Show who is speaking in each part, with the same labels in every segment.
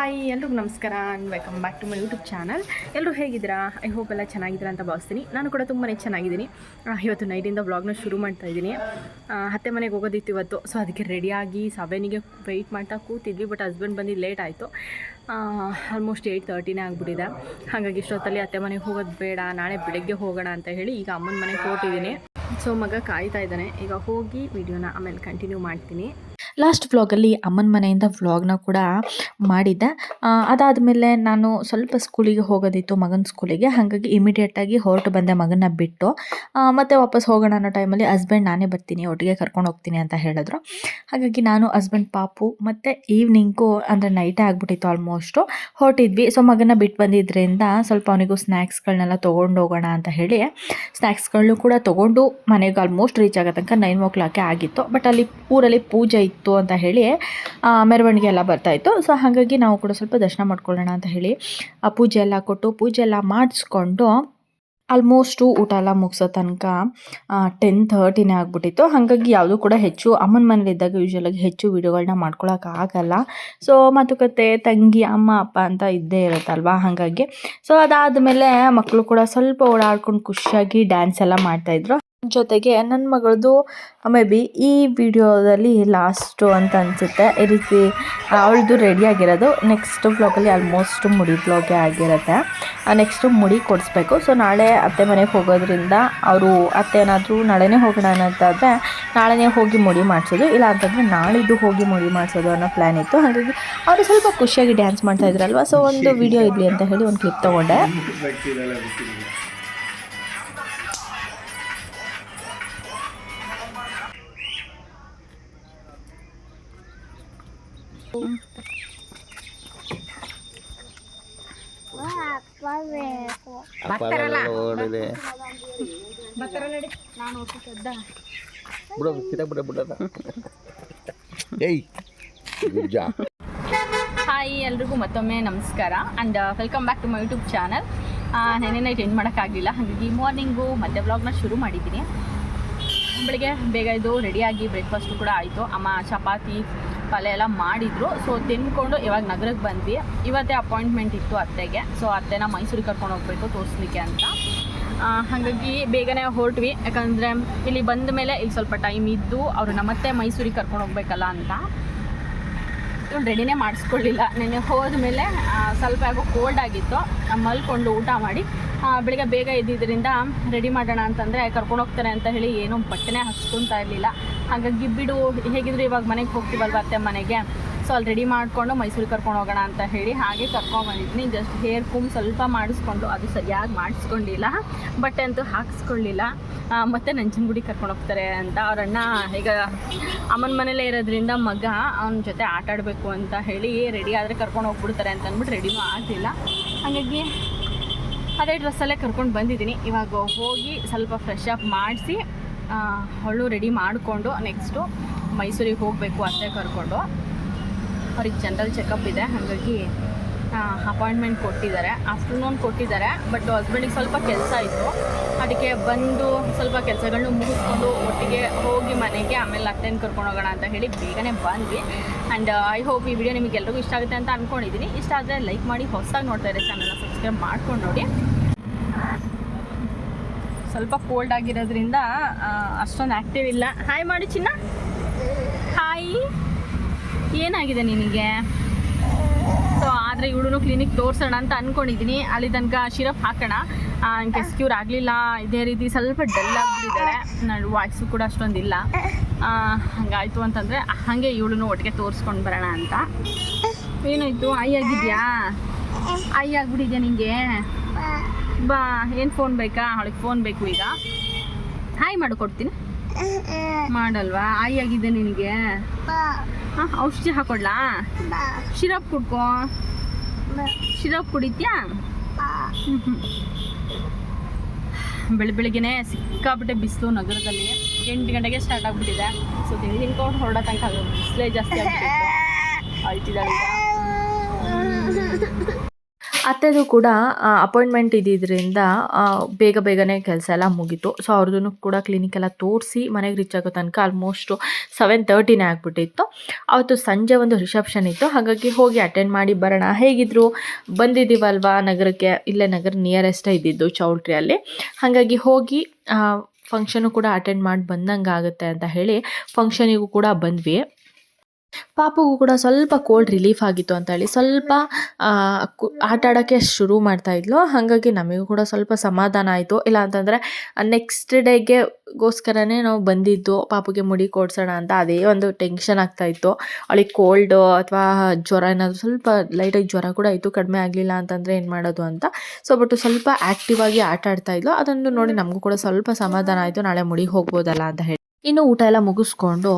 Speaker 1: Hi, ಎಲ್ರಿಗೂ ನಮಸ್ಕಾರ and welcome back to my YouTube channel ಎಲ್ಲರೂ ಹೇಗಿದ್ದೀರಾ? ಐ ಹೋಪ್ ಎಲ್ಲ ಚೆನ್ನಾಗಿದ್ದೀರಾ ಅಂತ ಭಾವಿಸ್ತೀನಿ. ನಾನು ಕೂಡ ತುಂಬಾ ಚೆನ್ನಾಗಿದ್ದೀನಿ. ಇವತ್ತು ನೈಟಿಂದ ವ್ಲಾಗ್ನ ಶುರು ಮಾಡ್ತಾ ಇದ್ದೀನಿ. ಹತ್ತೆ ಮನೆಗೆ ಹೋಗೋದಿತ್ತು ಇವತ್ತು ಸೊ ಅದಕ್ಕೆ ರೆಡಿಯಾಗಿ ಸವೆನಿಗೆ ವೆಯ್ಟ್ ಮಾಡ್ತಾ ಕೂತಿದ್ವಿ ಬಟ್ ಹಸ್ಬೆಂಡ್ ಬಂದು ಲೇಟ್ ಆಯಿತು. ಆಲ್ಮೋಸ್ಟ್ ಏಯ್ಟ್ ತರ್ಟಿನೇ ಆಗಿಬಿಟ್ಟಿದೆ. ಹಾಗಾಗಿ ಇಷ್ಟೊತ್ತಲ್ಲಿ ಅತ್ತೆ ಮನೆಗೆ ಹೋಗೋದು ಬೇಡ, ನಾಳೆ ಬೆಳಗ್ಗೆ ಹೋಗೋಣ ಅಂತ ಹೇಳಿ ಈಗ ಅಮ್ಮನ ಮನೆಗೆ ಹೊರಟಿದ್ದೀನಿ ಸೊ ಮಗ ಕಾಯ್ತಾ ಇದ್ದಾನೆ. ಈಗ ಹೋಗಿ ವಿಡಿಯೋನ ಆಮೇಲೆ ಕಂಟಿನ್ಯೂ ಮಾಡ್ತೀನಿ.
Speaker 2: ಲಾಸ್ಟ್ ವ್ಲಾಗಲ್ಲಿ ಅಮ್ಮನ ಮನೆಯಿಂದ ವ್ಲಾಗ್ನ ಕೂಡ ಮಾಡಿದ್ದೆ. ಅದಾದಮೇಲೆ ನಾನು ಸ್ವಲ್ಪ ಸ್ಕೂಲಿಗೆ ಹೋಗೋದಿತ್ತು, ಮಗನ ಸ್ಕೂಲಿಗೆ. ಹಾಗಾಗಿ ಇಮಿಡಿಯೇಟಾಗಿ ಹೊರಟು ಬಂದೆ ಮಗನ ಬಿಟ್ಟು. ಮತ್ತು ವಾಪಸ್ ಹೋಗೋಣ ಅನ್ನೋ ಟೈಮಲ್ಲಿ ಹಸ್ಬೆಂಡ್ ನಾನೇ ಬರ್ತೀನಿ, ಒಟ್ಟಿಗೆ ಕರ್ಕೊಂಡು ಹೋಗ್ತೀನಿ ಅಂತ ಹೇಳಿದ್ರು. ಹಾಗಾಗಿ ನಾನು ಹಸ್ಬೆಂಡ್ ಪಾಪು, ಮತ್ತು ಈವ್ನಿಂಗು ಅಂದರೆ ನೈಟೇ ಆಗ್ಬಿಟ್ಟಿತ್ತು ಆಲ್ಮೋಸ್ಟು ಹೊರಟಿದ್ವಿ. ಸೊ ಮಗನ ಬಿಟ್ಟು ಬಂದಿದ್ದರಿಂದ ಸ್ವಲ್ಪ ಅವನಿಗೂ ಸ್ನ್ಯಾಕ್ಸ್ಗಳನ್ನೆಲ್ಲ ತೊಗೊಂಡು ಹೋಗೋಣ ಅಂತ ಹೇಳಿ ಸ್ನ್ಯಾಕ್ಸ್ಗಳನ್ನೂ ಕೂಡ ತೊಗೊಂಡು ಮನೆಗೆ ಆಲ್ಮೋಸ್ಟ್ ರೀಚ್ ಆಗೋ ತನಕ ನೈನ್ ಓ ಕ್ಲಾಕೇ ಆಗಿತ್ತು. ಬಟ್ ಅಲ್ಲಿ ಊರಲ್ಲಿ ಪೂಜೆ ಇತ್ತು. ಅಂತ ಹೇಳಿ ಮೆರವಣಿಗೆ ಎಲ್ಲ ಬರ್ತಾಯಿತ್ತು ಸೊ ಹಾಗಾಗಿ ನಾವು ಕೂಡ ಸ್ವಲ್ಪ ದರ್ಶನ ಮಾಡ್ಕೊಳ್ಳೋಣ ಅಂತ ಹೇಳಿ, ಆ ಪೂಜೆ ಎಲ್ಲ ಕೊಟ್ಟು ಪೂಜೆ ಎಲ್ಲ ಮಾಡಿಸ್ಕೊಂಡು ಆಲ್ಮೋಸ್ಟು ಊಟ ಎಲ್ಲ ಮುಗಿಸೋ ತನಕ ಟೆನ್ ಥರ್ಟಿನೇ ಆಗ್ಬಿಟ್ಟಿತ್ತು. ಹಾಗಾಗಿ ಯಾವುದೂ ಕೂಡ ಹೆಚ್ಚು, ಅಮ್ಮನ ಮನೇಲಿದ್ದಾಗ ಯೂಶ್ವಲಾಗಿ ಹೆಚ್ಚು ವೀಡಿಯೋಗಳನ್ನ ಮಾಡ್ಕೊಳಕ್ಕಾಗಲ್ಲ ಸೊ ಮಾತುಕತೆ, ತಂಗಿ, ಅಮ್ಮ, ಅಪ್ಪ ಅಂತ ಇದ್ದೇ ಇರುತ್ತಲ್ವಾ? ಹಾಗಾಗಿ ಸೊ ಅದಾದಮೇಲೆ ಮಕ್ಕಳು ಕೂಡ ಸ್ವಲ್ಪ ಓಡಾಡ್ಕೊಂಡು ಖುಷಿಯಾಗಿ ಡ್ಯಾನ್ಸ್ ಎಲ್ಲ ಮಾಡ್ತಾಯಿದ್ರು ಜೊತೆಗೆ ನನ್ನ ಮಗಳದು ಮೇ ಬಿ ಈ ವಿಡಿಯೋದಲ್ಲಿ ಲಾಸ್ಟು ಅಂತ ಅನಿಸುತ್ತೆ. ಈ ರೀತಿ ಅವಳದು ರೆಡಿ ಆಗಿರೋದು. ನೆಕ್ಸ್ಟ್ ಬ್ಲಾಗಲ್ಲಿ ಆಲ್ಮೋಸ್ಟ್ ಮುಡಿ ಬ್ಲಾಗೇ ಆಗಿರುತ್ತೆ. ನೆಕ್ಸ್ಟು ಮುಡಿ ಕೊಡಿಸ್ಬೇಕು. ಸೊ ನಾಳೆ ಅತ್ತೆ ಮನೆಗೆ ಹೋಗೋದ್ರಿಂದ ಅವರು ಅತ್ತೆ ಏನಾದರೂ ನಾಳೆನೇ ಹೋಗೋಣ ಅನ್ನೋದಾದರೆ ನಾಳೆನೇ ಹೋಗಿ ಮುಡಿ ಮಾಡಿಸೋದು. ಇಲ್ಲ ಅಂತಂದರೆ ನಾಳಿದ್ದು ಹೋಗಿ ಮುಡಿ ಮಾಡಿಸೋದು ಅನ್ನೋ ಪ್ಲ್ಯಾನ್ ಇತ್ತು. ಹಾಗಾಗಿ ಅವರು ಸ್ವಲ್ಪ ಖುಷಿಯಾಗಿ ಡ್ಯಾನ್ಸ್ ಮಾಡ್ತಾ ಇದ್ರಲ್ವ? ಸೊ ಒಂದು ವಿಡಿಯೋ ಇರಲಿ ಅಂತ ಹೇಳಿ ಒಂದು ಕ್ಲಿಪ್ ತೊಗೊಂಡೆ.
Speaker 3: ಓಡಿದೆ
Speaker 1: ನಾನು
Speaker 3: ಬಿಡು ಕಿತ ಬಿಡ ಬಿಡದ ಏಯ್ ನಿಜ.
Speaker 1: ಹಾಯ್ ಎಲ್ರಿಗೂ ಮತ್ತೊಮ್ಮೆ ನಮಸ್ಕಾರ. And welcome back to my YouTube channel ನೆನೆ ನೈಟ್ ಎಂಡ್ ಮಾಡೋಕ್ಕಾಗಲಿಲ್ಲ. ಹಾಗಾಗಿ ಮಾರ್ನಿಂಗು ಮತ್ತೆ ವ್ಲಾಗ್ನ ಶುರು ಮಾಡಿದ್ದೀನಿ. ಬೆಳಿಗ್ಗೆ ಬೇಗ ಇದು ರೆಡಿಯಾಗಿ ಬ್ರೇಕ್ಫಾಸ್ಟು ಕೂಡ ಆಯಿತು. ಅಮ್ಮ ಚಪಾತಿ ಪಲ್ಯ ಎಲ್ಲ ಮಾಡಿದ್ರು. ಸೊ ತಿನ್ಕೊಂಡು ಇವಾಗ ನಗರಕ್ಕೆ ಬಂದ್ವಿ. ಇವತ್ತೇ ಅಪಾಯಿಂಟ್ಮೆಂಟ್ ಇತ್ತು ಅತ್ತೆಗೆ. ಸೊ ಅತ್ತೆನ ಮೈಸೂರಿಗೆ ಕರ್ಕೊಂಡು ಹೋಗ್ಬೇಕು ತೋರಿಸ್ಲಿಕ್ಕೆ ಅಂತ. ಹಾಗಾಗಿ ಬೇಗನೆ ಹೊರಟ್ವಿ. ಯಾಕಂದರೆ ಇಲ್ಲಿ ಬಂದ ಮೇಲೆ ಇಲ್ಲಿ ಸ್ವಲ್ಪ ಟೈಮ್ ಇದ್ದು ಅವ್ರನ್ನ ಮತ್ತೆ ಮೈಸೂರಿಗೆ ಕರ್ಕೊಂಡು ಹೋಗ್ಬೇಕಲ್ಲ ಅಂತ. ರೆಡಿನೇ ಮಾಡಿಸ್ಕೊಳ್ಳಿಲ್ಲ. ನೆನ್ನೆ ಹೋದ ಮೇಲೆ ಸ್ವಲ್ಪ ಯಾಕೋ ಕೋಲ್ಡ್ ಆಗಿತ್ತು. ಮಲ್ಕೊಂಡು ಊಟ ಮಾಡಿ ಬೆಳಿಗ್ಗೆ ಬೇಗ ಇದ್ದಿದ್ದರಿಂದ ರೆಡಿ ಮಾಡೋಣ ಅಂತಂದರೆ ಕರ್ಕೊಂಡು ಹೋಗ್ತಾರೆ ಅಂತ ಹೇಳಿ ಏನೂ ಬಟ್ಟೆನೇ ಹಚ್ಕೊತಾ ಇರಲಿಲ್ಲ. ಹಾಗಾಗಿ ಬಿಡು, ಹೇಗಿದ್ರು ಇವಾಗ ಮನೆಗೆ ಹೋಗ್ತೀವಲ್ವ ಅತ್ತೆ ಮನೆಗೆ. ಸೊ ಅಲ್ಲಿ ರೆಡಿ ಮಾಡಿಕೊಂಡು ಮೈಸೂರಿಗೆ ಕರ್ಕೊಂಡು ಹೋಗೋಣ ಅಂತ ಹೇಳಿ ಹಾಗೆ ಕರ್ಕೊಂಡು ಬಂದಿದ್ದೀನಿ ಜಸ್ಟ್ ಹೇರ್ ಕುಮ್ ಸ್ವಲ್ಪ ಮಾಡಿಸ್ಕೊಂಡು, ಅದು ಸರಿಯಾಗಿ ಮಾಡಿಸ್ಕೊಂಡಿಲ್ಲ ಬಟ್ಟೆ ಅಂತೂ ಹಾಕಿಸ್ಕೊಳ್ಳಿಲ್ಲ. ಮತ್ತು ನಂಜನಗುಡಿ ಕರ್ಕೊಂಡು ಹೋಗ್ತಾರೆ ಅಂತ. ಅವರಣ್ಣ ಈಗ ಅಮ್ಮನ ಮನೇಲೇ ಇರೋದ್ರಿಂದ ಮಗ ಅವನ ಜೊತೆ ಆಟ ಆಡಬೇಕು ಅಂತ ಹೇಳಿ ರೆಡಿ ಆದರೆ ಕರ್ಕೊಂಡು ಹೋಗ್ಬಿಡ್ತಾರೆ ಅಂತ ಅಂದ್ಬಿಟ್ಟು ರೆಡಿನೂ ಆಗಲಿಲ್ಲ. ಹಾಗಾಗಿ ಅದೇ ಡ್ರೆಸ್ಸಲ್ಲೇ ಕರ್ಕೊಂಡು ಬಂದಿದ್ದೀನಿ. ಇವಾಗ ಹೋಗಿ ಸ್ವಲ್ಪ ಫ್ರೆಶ್ ಅಪ್ ಮಾಡಿಸಿ ಅವಳು ರೆಡಿ ಮಾಡಿಕೊಂಡು ನೆಕ್ಸ್ಟು ಮೈಸೂರಿಗೆ ಹೋಗಬೇಕು ಅತ್ತೆ ಕರ್ಕೊಂಡು. ಅವ್ರಿಗೆ ಜನರಲ್ ಚೆಕಪ್ ಇದೆ, ಹಾಗಾಗಿ ಅಪಾಯಿಂಟ್ಮೆಂಟ್ ಕೊಟ್ಟಿದ್ದಾರೆ. ಆಫ್ಟರ್ನೂನ್ ಕೊಟ್ಟಿದ್ದಾರೆ ಬಟ್ ಹಸ್ಬೆಂಡಿಗೆ ಸ್ವಲ್ಪ ಕೆಲಸ ಇತ್ತು. ಅದಕ್ಕೆ ಬಂದು ಸ್ವಲ್ಪ ಕೆಲಸಗಳನ್ನು ಮುಗಿಸ್ಕೊಂಡು ಒಟ್ಟಿಗೆ ಹೋಗಿ ಮನೆಗೆ ಆಮೇಲೆ ಅತ್ತೆನ ಕರ್ಕೊಂಡು ಹೋಗೋಣ ಅಂತ ಹೇಳಿ ಬೇಗನೆ ಬಂದ್ವಿ. ಆ್ಯಂಡ್ ಐ ಹೋಪ್ ಈ ವಿಡಿಯೋ ನಿಮಗೆ ಎಲ್ರಿಗೂ ಇಷ್ಟ ಆಗುತ್ತೆ ಅಂತ ಅಂದ್ಕೊಂಡಿದ್ದೀನಿ ಇಷ್ಟ ಆದರೆ ಲೈಕ್ ಮಾಡಿ, ಹೊಸದಾಗಿ ನೋಡ್ತಾ ಇದ್ದಾರೆ ಚಾನಲ್ನ ಸಬ್ಸ್ಕ್ರೈಬ್ ಮಾಡ್ಕೊಂಡು ನೋಡಿ. ಸ್ವಲ್ಪ ಕೋಲ್ಡ್ ಆಗಿರೋದ್ರಿಂದ ಅಷ್ಟೊಂದು ಆ್ಯಕ್ಟಿವ್ ಇಲ್ಲ. ಹಾಯ್ ಮಾಡಿ ಚಿನ್ನ. ಹಾಯ್ ಏನಾಗಿದೆ ನಿನಗೆ? ಸೊ ಆದರೆ ಇವಳು ಕ್ಲಿನಿಕ್ ತೋರಿಸೋಣ ಅಂತ ಅಂದ್ಕೊಂಡಿದ್ದೀನಿ ಅಲ್ಲಿ ತನಕ ಶಿರಪ್ ಹಾಕೋಣ. ಕೆಸ್ ಕ್ಯೂರ್ ಆಗಲಿಲ್ಲ, ಇದೇ ರೀತಿ ಸ್ವಲ್ಪ ಡಲ್ ಆಗಿಬಿಟ್ಟಿದ್ದಾಳೆ. ನನ್ನ ವಾಯ್ಸು ಕೂಡ ಅಷ್ಟೊಂದಿಲ್ಲ. ಹಂಗಾಯ್ತು ಅಂತಂದರೆ, ಹಾಗೆ ಇವಳು ಒಟ್ಟಿಗೆ ತೋರಿಸ್ಕೊಂಡು ಬರೋಣ ಅಂತ. ಏನಾಯಿತು? ಐ ಆಗಿದೆಯಾ? ಐ ಆಗ್ಬಿಟ್ಟಿದ್ಯಾ ನಿಂಗೆ? ಬಾ ಏನು ಫೋನ್ ಬೇಕಾ? ಅವಳಿಗೆ ಫೋನ್ ಬೇಕು ಈಗ. ಹಾಯ್ ಮಾಡಿಕೊಡ್ತೀನಿ. ಮಾಡಲ್ವಾ? ಹಾಯ್ ಆಗಿದೆ ನಿನಗೆ. ಹಾಂ ಔಷಧಿ ಹಾಕೊಡ್ಲಾ? ಶಿರಪ್ ಕುಡ್ಕೋ. ಶಿರಪ್ ಕುಡಿತ್ಯಾ. ಬೆಳ ಬೆಳಿಗ್ಗೆನೆ ಸಿಕ್ಕಾಬಿಟ್ಟೆ ಬಿಸಿಲು ನಗರದಲ್ಲಿ. ಎಂಟು ಗಂಟೆಗೆ ಸ್ಟಾರ್ಟ್ ಆಗಿಬಿಟ್ಟಿದೆ. ಸೊ ತಿಂದು ತಿನ್ಕೊಂಡು ಹೊರಡೋ ತನಕ ಬಿಸಿಲೇ ಜಾಸ್ತಿ ಆಗ್ಬಿಟ್ಟಿತ್ತು. ಅಳ್ತಿದ್ದಾಳೆ
Speaker 2: ಅತ್ತೆದು ಕೂಡ ಅಪಾಯಿಂಟ್ಮೆಂಟ್ ಇದ್ದಿದ್ದರಿಂದ ಬೇಗ ಬೇಗನೆ ಕೆಲಸ ಎಲ್ಲ ಮುಗೀತು. ಸೊ ಅವ್ರದ್ದು ಕೂಡ ಕ್ಲಿನಿಕ್ ಎಲ್ಲ ತೋರಿಸಿ ಮನೆಗೆ ರೀಚ್ ಆಗೋ ತನಕ ಆಲ್ಮೋಸ್ಟು ಸೆವೆನ್ ತರ್ಟಿನೇ ಆಗಿಬಿಟ್ಟಿತ್ತು. ಅವತ್ತು ಸಂಜೆ ಒಂದು ರಿಸೆಪ್ಷನ್ ಇತ್ತು. ಹಾಗಾಗಿ ಹೋಗಿ ಅಟೆಂಡ್ ಮಾಡಿ ಬರೋಣ. ಹೇಗಿದ್ರು? ಬಂದಿದ್ದೀವಲ್ವಾ ನಗರಕ್ಕೆ? ಇಲ್ಲೇ ನಗರ ನಿಯರೆಸ್ಟೇ ಇದ್ದಿದ್ದು ಚೌಲ್ಟ್ರಿಯಲ್ಲಿ ಹಾಗಾಗಿ ಹೋಗಿ ಫಂಕ್ಷನು ಕೂಡ ಅಟೆಂಡ್ ಮಾಡಿ ಬಂದಂಗೆ ಆಗುತ್ತೆ ಅಂತ ಹೇಳಿ ಫಂಕ್ಷನಿಗೂ ಕೂಡ ಬಂದ್ವಿ. ಪಾಪುಗೂ ಕೂಡ ಸ್ವಲ್ಪ ಕೋಲ್ಡ್ ರಿಲೀಫ್ ಆಗಿತ್ತು ಅಂತ ಹೇಳಿ ಸ್ವಲ್ಪ ಆಟ ಆಡೋಕ್ಕೆ ಶುರು ಮಾಡ್ತಾ ಇದ್ಲು. ಹಾಗಾಗಿ ನಮಗೂ ಕೂಡ ಸ್ವಲ್ಪ ಸಮಾಧಾನ ಆಯಿತು. ಇಲ್ಲ ಅಂತಂದರೆ ನೆಕ್ಸ್ಟ್ ಡೇಗೆ ಗೋಸ್ಕರನೇ ನಾವು ಬಂದಿದ್ದು, ಪಾಪುಗೆ ಮುಡಿ ಕೊಡ್ಸೋಣ ಅಂತ ಅದೇ ಒಂದು ಟೆನ್ಷನ್ ಆಗ್ತಾ ಇತ್ತು. ಅವಳಿಗೆ ಕೋಲ್ಡ್ ಅಥವಾ ಜ್ವರ ಏನಾದರೂ ಸ್ವಲ್ಪ ಲೈಟಾಗಿ ಜ್ವರ ಕೂಡ ಇತ್ತು ಕಡಿಮೆ ಆಗಲಿಲ್ಲ ಅಂತಂದರೆ ಏನು ಮಾಡೋದು ಅಂತ. ಸೊ ಬಟ್ ಸ್ವಲ್ಪ ಆ್ಯಕ್ಟಿವ್ ಆಗಿ ಆಟ ಆಡ್ತಾ ಇದ್ಲು. ಅದೊಂದು ನೋಡಿ ನಮಗೂ ಕೂಡ ಸ್ವಲ್ಪ ಸಮಾಧಾನ ಆಯಿತು. ನಾಳೆ ಮುಡಿ ಹೋಗ್ಬೋದಲ್ಲ ಅಂತ ಹೇಳಿ. ಇನ್ನು ಊಟ ಎಲ್ಲ ಮುಗಿಸ್ಕೊಂಡು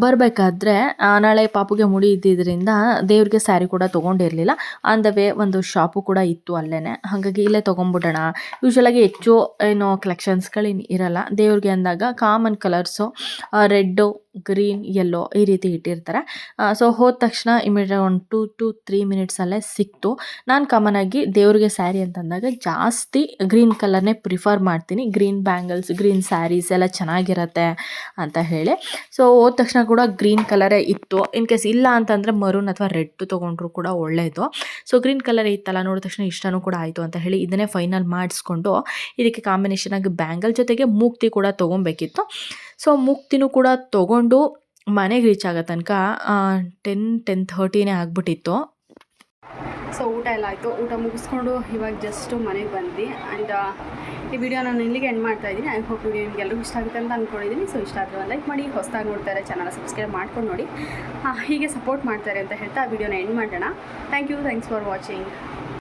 Speaker 2: ಬರಬೇಕಾದ್ರೆ ನಾಳೆ ಪಾಪುಗೆ ಮುಡಿ ಇದ್ದಿದ್ದರಿಂದ ದೇವ್ರಿಗೆ ಸ್ಯಾರಿ ಕೂಡ ತೊಗೊಂಡಿರಲಿಲ್ಲ. ಆನ್ ದ ವೇ ಒಂದು ಶಾಪು ಕೂಡ ಇತ್ತು ಅಲ್ಲೇ ಹಾಗಾಗಿ ಇಲ್ಲೇ ತೊಗೊಂಬಿಡೋಣ ಯೂಶ್ವಲಾಗಿ ಹೆಚ್ಚು ಏನೋ ಕಲೆಕ್ಷನ್ಸ್ಗಳೇನು ಇರಲ್ಲ. ದೇವ್ರಿಗೆ ಅಂದಾಗ common colours red green yellow ಈ ರೀತಿ ಇಟ್ಟಿರ್ತಾರೆ. ಸೊ ಹೋದ ತಕ್ಷಣ ಇಮಿಡಿಯೇಟ್ ಒಂದು ಟೂ ಟು ತ್ರೀ ಮಿನಿಟ್ಸಲ್ಲೇ ಸಿಕ್ತು. ನಾನು ಕಾಮನ್ ಆಗಿ ದೇವ್ರಿಗೆ ಸ್ಯಾರಿ ಅಂತಂದಾಗ ಜಾಸ್ತಿ ಗ್ರೀನ್ ಕಲರ್ನೇ ಪ್ರಿಫರ್ ಮಾಡ್ತೀನಿ. ಗ್ರೀನ್ ಬ್ಯಾಂಗಲ್ಸ್ ಗ್ರೀನ್ ಸ್ಯಾರೀಸ್ ಎಲ್ಲ ಚೆನ್ನಾಗಿರತ್ತೆ ಅಂತ ಹೇಳಿ. ಸೊ ಹೋದ ತಕ್ಷಣ ಕೂಡ ಗ್ರೀನ್ ಕಲರೇ ಇತ್ತು. ಇನ್ ಕೇಸ್ ಇಲ್ಲ ಅಂತಂದರೆ ಮರೂನ್ ಅಥವಾ ರೆಡ್ ತೊಗೊಂಡ್ರು ಕೂಡ ಒಳ್ಳೆಯದು ಸೊ ಗ್ರೀನ್ ಕಲರ್ ಇತ್ತಲ್ಲ ನೋಡಿದ ತಕ್ಷಣ ಇಷ್ಟನೂ ಕೂಡ ಆಯಿತು ಅಂತ ಹೇಳಿ ಇದನ್ನೇ ಫೈನಲ್ ಮಾಡಿಸ್ಕೊಂಡು ಇದಕ್ಕೆ ಕಾಂಬಿನೇಷನ್ ಆಗಿ ಬ್ಯಾಂಗಲ್ ಜೊತೆಗೆ ಮೂಕ್ತಿ ಕೂಡ ತೊಗೊಬೇಕಿತ್ತು. ಸೊ ಮುಕ್ತಿನೂ ಕೂಡ ತೊಗೊಂಡು ಮನೆಗೆ ರೀಚ್ ಆಗೋ ತನಕ ಟೆನ್ ಟೆನ್ ಥರ್ಟಿನೇ ಆಗಿಬಿಟ್ಟಿತ್ತು.
Speaker 1: ಸೊ ಊಟ ಎಲ್ಲ ಆಯಿತು. ಊಟ ಮುಗಿಸ್ಕೊಂಡು ಇವಾಗ ಜಸ್ಟು ಮನೆಗೆ ಬಂದು ಆ್ಯಂಡ್ ಈ ವಿಡಿಯೋ ನಾನು ಇಲ್ಲಿಗೆ ಎಂಡ್ ಮಾಡ್ತಾ ಇದ್ದೀನಿ. ಐ ಹೋಪ್ ವಿಡಿಯೋ ನಿಮ್ಗೆ ಇಷ್ಟ ಆಗುತ್ತೆ ಅಂತ ಅಂದ್ಕೊಂಡಿದ್ದೀನಿ ಸೊ ಇಷ್ಟ ಆದರೆ ಲೈಕ್ ಮಾಡಿ, ಹೊಸ್ದಾಗಿ ನೋಡ್ತಾರೆ ಚಾನಲ್ ಸಬ್ಸ್ಕ್ರೈಬ್ ಮಾಡ್ಕೊಂಡು ನೋಡಿ. ಹೀಗೆ ಸಪೋರ್ಟ್ ಮಾಡ್ತಾರೆ ಅಂತ ಹೇಳ್ತಾ ವಿಡಿಯೋನ ಎಂಡ್ ಮಾಡೋಣ. Thank you thanks for watching